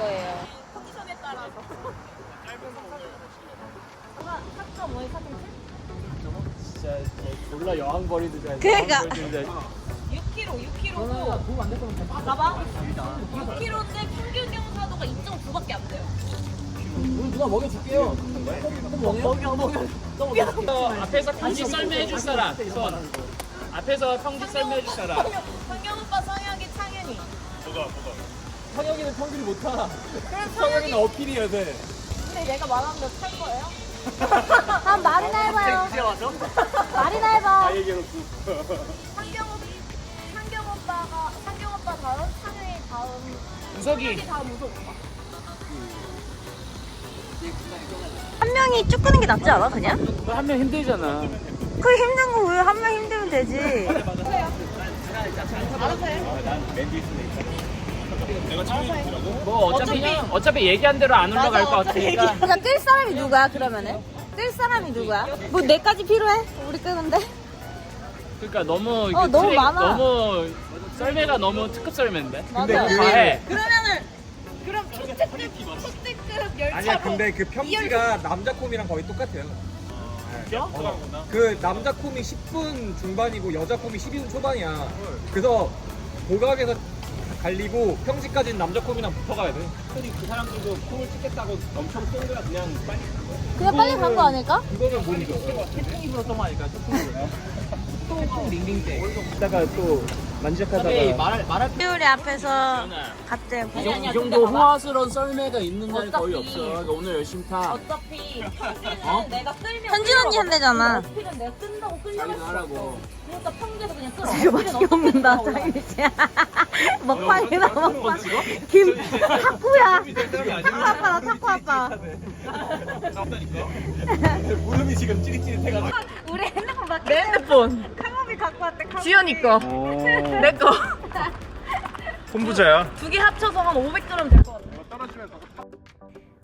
거예요. 컨디션에 따라서. 진짜 졸라 여왕벌이도 잘. 그러니까. 6kg, 6kg고. 도움 안 됐으면 봐봐. 6kg인데 평균 경사도가 2.9밖에 안 돼요. 우리 누가 먹여줄게요. 먹여 먹여. 먹여. 앞에서 평지 썰매 해줄 사람 손 앞에서 평지 썰매 해줄 사람 성경 오빠, 성혁이, 창현이. 성혁이는 평균 못 타. 그럼 성혁이는 성혁이. 어필이어야 돼. 근데 내가 말하는 거탈 거예요? 한 말이나 해봐요. 이제 와서? 말이나 해봐. 다 얘기해놓고. 상경 오빠, 상경 오빠가, 상경 오빠 다음, 창현이 다음, 우석이 성혁이 다음 우석 오빠. 한 명이 쭉 끄는 게 낫지 않아, 그냥? 한 명 힘들잖아 그 힘든 거 왜 한 명 힘들면 되지. 뭐 어차피 어차피 얘기한 대로 안 올라갈 것 같으니까 그러니까 끌 사람이 누구야, 그러면은? 끌 사람이 누구야? 뭐 내까지 필요해? 우리 끄는데? 그러니까 너무 어, 이게 너무 트랙- 많아. 너무 썰매가 너무 특급 썰매인데 맞아. 과해 그러면은, 그럼 초특급, 초특급 열차로. 아니야 근데 그 평지가 남자 콤이랑 거의 똑같아요. 어. 그 남자 콤이 10분 중반이고 여자 콤이 12분 초반이야. 그래서 고각에서 갈리고 평지까지는 남자 콤이랑 붙어가야 돼. 그 사람들도 콩을 찍겠다고 엄청 쏜 거야 그냥 빨리. 그냥 빨리 간 거 아닐까? 그거는 못 이겨. 태풍이부터 써마니까 태풍으로. 똥똥 링링 때. 이따가 또 만지작하다가 어차피 말할 말할 우리 앞에서 갑자기 이 정도, 이 정도 호화스러운 썰매가 있는 날이 거의 없어 그러니까 오늘 열심히 타 어차피 평지는 어? 내가 끌면 현진 언니 한대잖아. 어필은 내가 끈다고 끌려고 하라고 그러니까 평지에서 그냥 끌어 이거 맛있게 먹는다, 장윤 씨. 먹방이다, 먹방. 김, 탁구야. 탁구 아빠다, 탁구 아빠. 무릎이 지금 찌릿찌릿해가지고. 우리 핸드폰 밖에. 내 핸드폰. 갖고 왔대. 지연이 거. 내 거. 본부자야. 두 개 합쳐서 한 500g 될 것 같아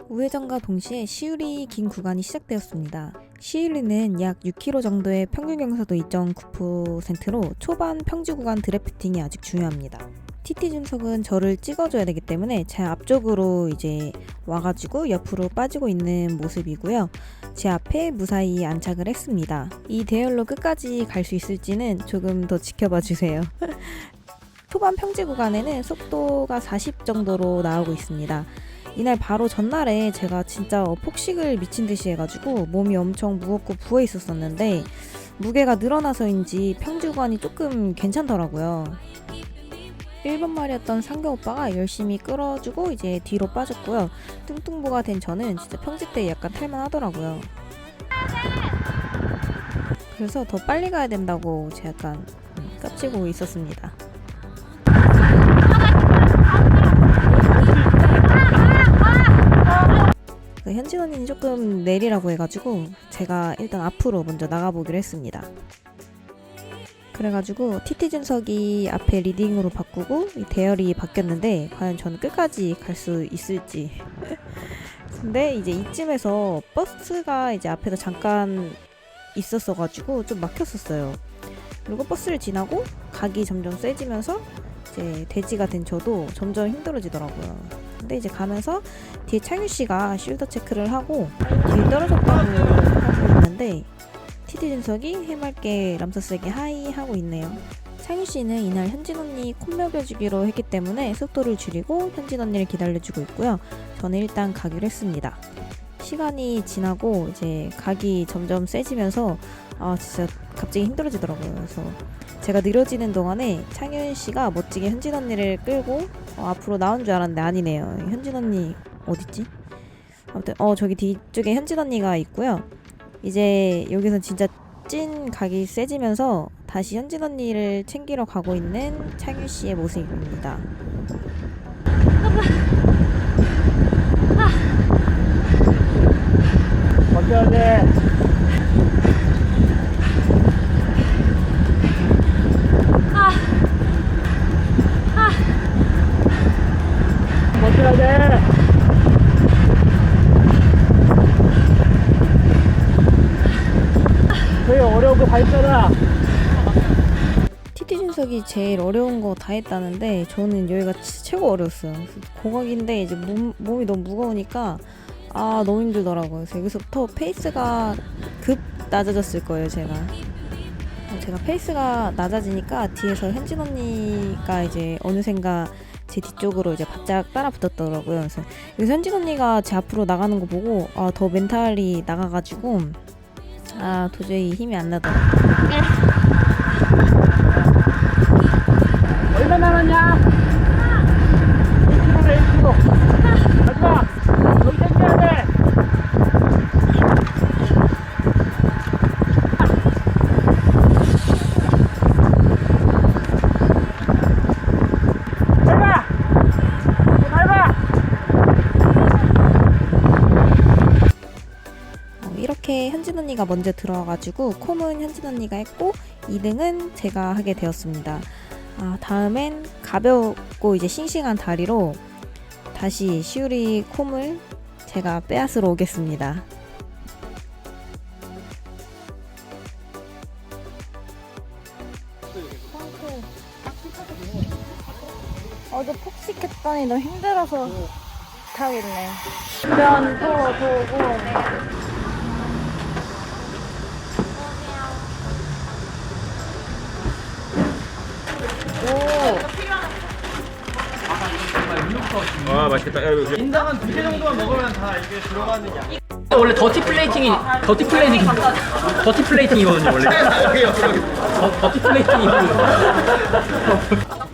우회전과 동시에 시울이 긴 구간이 시작되었습니다. 시울리는 약 6km 정도의 평균 경사도 2.9%로 초반 평지 구간 드래프팅이 아직 중요합니다. TT 준석은 저를 찍어줘야 되기 때문에 제 앞쪽으로 이제 와가지고 옆으로 빠지고 있는 모습이고요. 제 앞에 무사히 안착을 했습니다. 이 대열로 끝까지 갈 수 있을지는 조금 더 지켜봐 주세요. 초반 평지 구간에는 속도가 40 정도로 나오고 있습니다. 이날 바로 전날에 제가 진짜 폭식을 미친 듯이 해가지고 몸이 엄청 무겁고 부어 있었었는데 무게가 늘어나서인지 평지 구간이 조금 괜찮더라고요. 1번 말이었던 상경 오빠가 열심히 끌어주고 이제 뒤로 빠졌고요. 뚱뚱보가 된 저는 진짜 평지 때 약간 탈만하더라고요. 그래서 더 빨리 가야 된다고 제가 약간 음, 깝치고 있었습니다. 그 현진 언니는 조금 내리라고 해가지고 제가 일단 앞으로 먼저 나가보기로 했습니다. 그래가지고 TT 준석이 앞에 리딩으로 바꾸고 이 대열이 바뀌었는데 과연 저는 끝까지 갈 수 있을지. 근데 이제 이쯤에서 버스가 이제 앞에서 잠깐 있었어가지고 좀 막혔었어요. 그리고 버스를 지나고 각이 점점 세지면서 이제 돼지가 된 저도 점점 힘들어지더라고요. 근데 이제 가면서 뒤에 창유 씨가 쉴더 체크를 하고 뒤에 떨어졌다고 하고 있는데 TD 준석이 해맑게 람서스에게 하이 하고 있네요. 창유 씨는 이날 현진 언니 콧 먹여주기로 했기 때문에 속도를 줄이고 현진 언니를 기다려주고 있고요. 저는 일단 가기로 했습니다. 시간이 지나고 이제 각이 점점 세지면서 아 진짜 갑자기 힘들어지더라고요. 그래서 제가 느려지는 동안에 창윤 씨가 멋지게 현진 언니를 끌고 어, 앞으로 나온 줄 알았는데 아니네요. 현진 언니 어딨지? 아무튼 어 저기 뒤쪽에 현진 언니가 있고요. 이제 여기서 진짜 찐 각이 세지면서 다시 현진 언니를 챙기러 가고 있는 창윤 씨의 모습입니다. 버텨야 돼 버텨야 돼 거다 있잖아 TT 녀석이 제일 어려운 거 다 했다는데 저는 여기가 치- 최고 어려웠어요. 고각인데 이제 몸, 몸이 너무 무거우니까 아 너무 힘들더라고요. 그래서 여기서부터 페이스가 급 낮아졌을 거예요 제가. 어, 제가 페이스가 낮아지니까 뒤에서 현진 언니가 이제 어느샌가 제 뒤쪽으로 이제 바짝 따라 붙었더라고요. 그래서 현진 언니가 제 앞으로 나가는 거 보고 아, 더 멘탈이 나가가지고 아 도저히 힘이 안 나더라고요. 얼마 남았냐? 언니가 먼저 들어와가지고 콤은 현진 언니가 했고 2등은 제가 하게 되었습니다. 아, 다음엔 가볍고 이제 싱싱한 다리로 다시 시우리 콤을 제가 빼앗으러 오겠습니다. 어제 폭식했더니 너무 힘들어서 못하겠네. 면도 보고. 맛있겠다. 야, 이거 인당 한 두 개 정도만 먹으면 다 이게 들어가는 양. 원래 더티 플레이팅이 더티 플레이팅 더티 플레이팅이거든요 원래 더, 더티 플레이팅이고